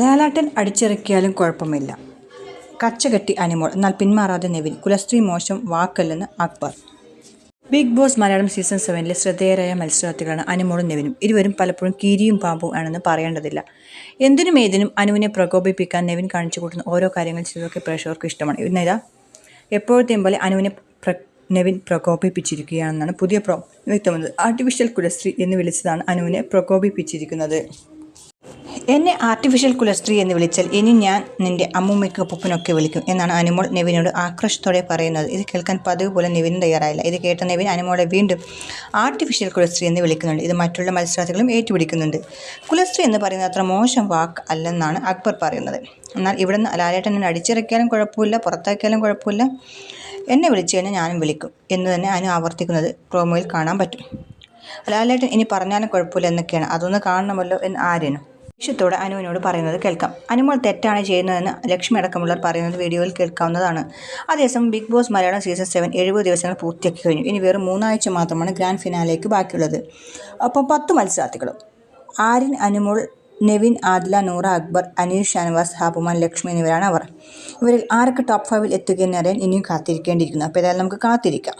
ലാലാട്ടൻ അടിച്ചിറക്കിയാലും കുഴപ്പമില്ല. കച്ചകെട്ടി അനിമോൾ എന്നാൽ പിന്മാറാതെ നെവിൻ കുലസ്ത്രീ മോശം വാക്കല്ലെന്ന് Akbar. Big boss Malayalam season സെവനിലെ ശ്രദ്ധേയരായ മത്സരാർത്ഥികളാണ് അനുമോളും നെവിനും. ഇരുവരും പലപ്പോഴും കീരിയും പാമ്പും ആണെന്ന് പറയേണ്ടതില്ല. എന്തിനും ഏതിനും അനുവിനെ പ്രകോപിപ്പിക്കാൻ നെവിൻ കാണിച്ചു കൂട്ടുന്ന ഓരോ കാര്യങ്ങൾ ചിലതൊക്കെ പ്രേക്ഷകർക്ക് ഇഷ്ടമാണ്. ഇന്നിതാ എപ്പോഴത്തെയും പോലെ അനുവിനെ പ്ര നെവിൻ പ്രകോപിപ്പിച്ചിരിക്കുകയാണെന്നാണ് പുതിയ പ്രോ വ്യക്തമായത് ആർട്ടിഫിഷ്യൽ കുലസ്ത്രീ എന്ന് വിളിച്ചതാണ് അനുവിനെ പ്രകോപിപ്പിച്ചിരിക്കുന്നത്. എന്നെ ആർട്ടിഫിഷ്യൽ കുലസ്ത്രീ എന്ന് വിളിച്ചാൽ ഇനി ഞാൻ നിന്റെ അമ്മൂമ്മയ്ക്ക് പുപ്പനൊക്കെ വിളിക്കും എന്നാണ് അനുമോൾ നെവിനോട് ആക്രോശത്തോടെ പറയുന്നത്. ഇത് കേൾക്കാൻ പതിവ് പോലെ നെവിനും തയ്യാറായില്ല. ഇത് കേട്ട നെവിൻ അനുമോളെ വീണ്ടും ആർട്ടിഫിഷ്യൽ കുലസ്ത്രീ എന്ന് വിളിക്കുന്നുണ്ട്. ഇത് മറ്റുള്ള മത്സരാർത്ഥികളും ഏറ്റുപിടിക്കുന്നുണ്ട്. കുലസ്ത്രീ എന്ന് പറയുന്നത് അത്ര മോശം വാക്ക് അല്ലെന്നാണ് അക്ബർ പറയുന്നത്. എന്നാൽ ഇവിടെ നിന്ന് ലാലേട്ടൻ എന്നെ അടിച്ചിറക്കിയാലും കുഴപ്പമില്ല പുറത്താക്കിയാലും കുഴപ്പമില്ല. എന്നെ വിളിച്ചു കഴിഞ്ഞാൽ ഞാനും വിളിക്കും എന്ന് തന്നെ അനു ആവർത്തിക്കുന്നത് പ്രോമോയിൽ കാണാൻ പറ്റും. ലാലേട്ടൻ ഇനി പറഞ്ഞാലും കുഴപ്പമില്ല എന്നൊക്കെയാണ്. അതൊന്ന് കാണണമല്ലോ എന്ന് ആര്യനും. ദേഷ്യത്തോടെ അനുവിനോട് പറയുന്നത് കേൾക്കാം. അനുമോൾ തെറ്റാണ് ചെയ്യുന്നതെന്ന് ലക്ഷ്മി അടക്കമുള്ളവർ പറയുന്നത് വീഡിയോയിൽ കേൾക്കാവുന്നതാണ്. അതേസമയം Bigg Boss Malayalam season seven എഴുപത് ദിവസങ്ങൾ പൂർത്തിയാക്കി കഴിഞ്ഞു. ഇനി വെറും മൂന്നാഴ്ച മാത്രമാണ് ഗ്രാൻഡ് ഫിനാലേക്ക് ബാക്കിയുള്ളത്. അപ്പോൾ പത്ത് മത്സരാർത്ഥികളും. ആര്യൻ അനുമോൾ നെവിൻ ആദില നൂറ അക്ബർ അനീഷ് ഷാനവാസ് ഹാബുമാൻ ലക്ഷ്മി എന്നിവരാണ് അവർ. ഇവരിൽ ആരൊക്കെ ടോപ്പ് ഫൈവിൽ എത്തുകയെന്നറിയാൻ ഇനിയും കാത്തിരിക്കേണ്ടിയിരിക്കുന്നു. അപ്പോൾ ഏതായാലും നമുക്ക് കാത്തിരിക്കാം.